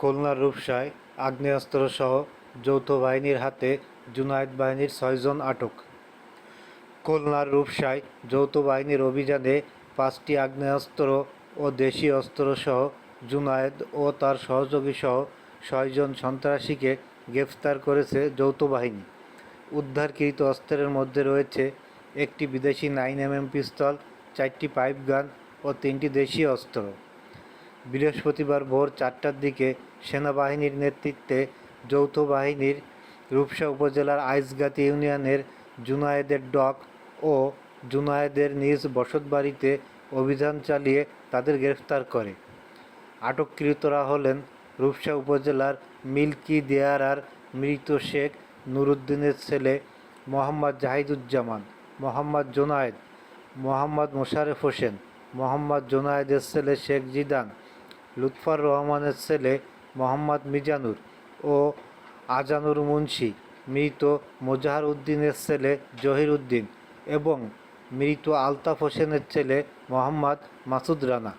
খুলনার রূপসায় আগ্নেয়াস্ত্রসহ যৌথ বাহিনীর হাতে জুনায়েদ বাহিনীর ছয়জন আটক। খুলনার রূপসায় যৌথ বাহিনীর অভিযানে পাঁচটি আগ্নেয়াস্ত্র ও দেশি অস্ত্রসহ জুনায়েদ ও তার সহযোগীসহ ছয়জন সন্ত্রাসীকে গ্রেফতার করেছে যৌথ বাহিনী। উদ্ধারকৃত অস্ত্রের মধ্যে রয়েছে একটি বিদেশি নাইন এমএম পিস্তল, চারটি পাইপ গান ও তিনটি দেশি অস্ত্র। বৃহস্পতিবার ভোর চারটার দিকে সেনাবাহিনীর নেতৃত্বে যৌথ বাহিনীর রূপসা উপজেলার আইসগাতি ইউনিয়নের জুনায়েদের ডক ও জুনায়েদের নিজ বসতবাড়িতে অভিযান চালিয়ে তাদের গ্রেফতার করে। আটককৃতরা হলেন রূপসা উপজেলার মিল্কি দেয়ারার মৃত শেখ নুরুদ্দিনের ছেলে মোহাম্মদ জাহিদুজ্জামান, মোহাম্মদ জোনায়েদ, মোহাম্মদ মোশারেফ হোসেন, মোহাম্মদ জোনায়েদের ছেলে শেখ জিদান লুৎফর রহমানের ছেলে মোহাম্মদ মিজানুর ও আজানুর মুন্সি মৃত মোজাহার উদ্দিনের ছেলে জহির উদ্দিন এবং মৃত আলতাফ হোসেনের ছেলে মোহাম্মদ মাসুদ রানা।